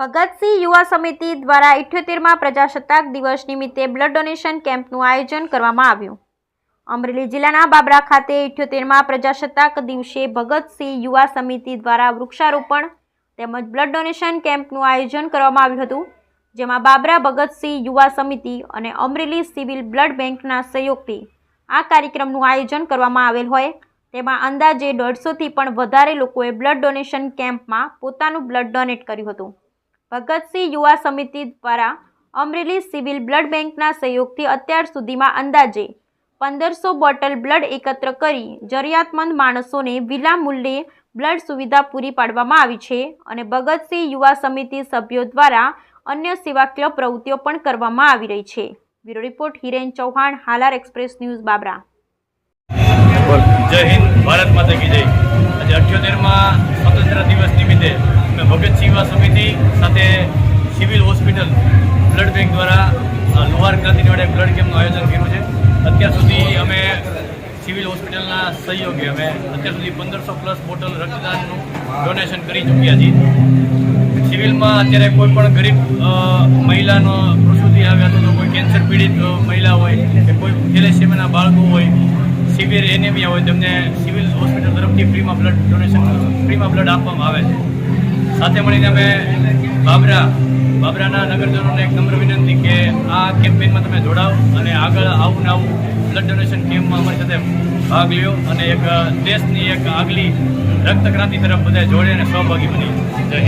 ભગતસિંહ યુવા સમિતિ દ્વારા ઇઠ્યોતેરમાં પ્રજાસત્તાક દિવસ નિમિત્તે બ્લડ ડોનેશન કેમ્પનું આયોજન કરવામાં આવ્યું. અમરેલી જિલ્લાના બાબરા ખાતે ઇઠ્યોતેરમાં પ્રજાસત્તાક દિવસે ભગતસિંહ યુવા સમિતિ દ્વારા વૃક્ષારોપણ તેમજ બ્લડ ડોનેશન કેમ્પનું આયોજન કરવામાં આવ્યું હતું, જેમાં બાબરા ભગતસિંહ યુવા સમિતિ અને અમરેલી સિવિલ બ્લડ બેંકના સહયોગથી આ કાર્યક્રમનું આયોજન કરવામાં આવેલ હોય. તેમાં અંદાજે દોઢસોથી પણ વધારે લોકોએ બ્લડ ડોનેશન કેમ્પમાં પોતાનું બ્લડ ડોનેટ કર્યું હતું. ભગતસિંહ યુવા સમિતિ દ્વારા અમરેલી સિવિલ બ્લડ બેંકના સહયોગથી અત્યાર સુધીમાં અંદાજે પંદરસો બોટલ બ્લડ એકત્ર કરી જરૂરિયાતમંદ માણસોને વિના મૂલ્યે બ્લડ સુવિધા પૂરી પાડવામાં આવી છે અને ભગતસિંહ યુવા સમિતિ સભ્યો દ્વારા અન્ય સેવાકીય પ્રવૃત્તિઓ પણ કરવામાં આવી રહી છે. Bureau report Hiren Chauhan, Halar express news, Babra. Jai Hind, Bharat માતા કી જય. આજે અઠ્યોતેરમાં સ્વતંત્ર દિવસ યુવા સમિતિ સાથે સિવિલ હોસ્પિટલ બ્લડ બેંક દ્વારા લોહાર ક્રાંતિનીવાડે બ્લડ કેમ્પનું આયોજન કર્યું છે. અત્યાર સુધી અમે સિવિલ હોસ્પિટલના સહયોગે અમે અત્યાર સુધી પંદરસો પ્લસ બોટલ રક્તદાનનું ડોનેશન કરી ચૂક્યા છીએ. સિવિલમાં અત્યારે કોઈ પણ ગરીબ મહિલાનો પ્રસૂતિ આવે અથવા તો કોઈ કેન્સર પીડિત મહિલા હોય કે કોઈ થેલેસેમિયાના બાળકો હોય, સિવિયર એનેમિયા હોય, તેમને સિવિલ હોસ્પિટલ તરફથી ફ્રીમાં બ્લડ ડોનેશન ફ્રીમાં બ્લડ આપવામાં આવે છે. સાથે મળીને અમે બાબરા, બાબરાના નગરજનોને એક નમ્ર વિનંતી કે આ કેમ્પેનમાં તમે જોડાઓ અને આગળ આવું ને આવું બ્લડ ડોનેશન કેમ્પમાં અમારી સાથે ભાગ લ્યો અને એક દેશની એક આગલી રક્ત ક્રાંતિ તરફ બધા જોડે અને સહભાગી બની. જય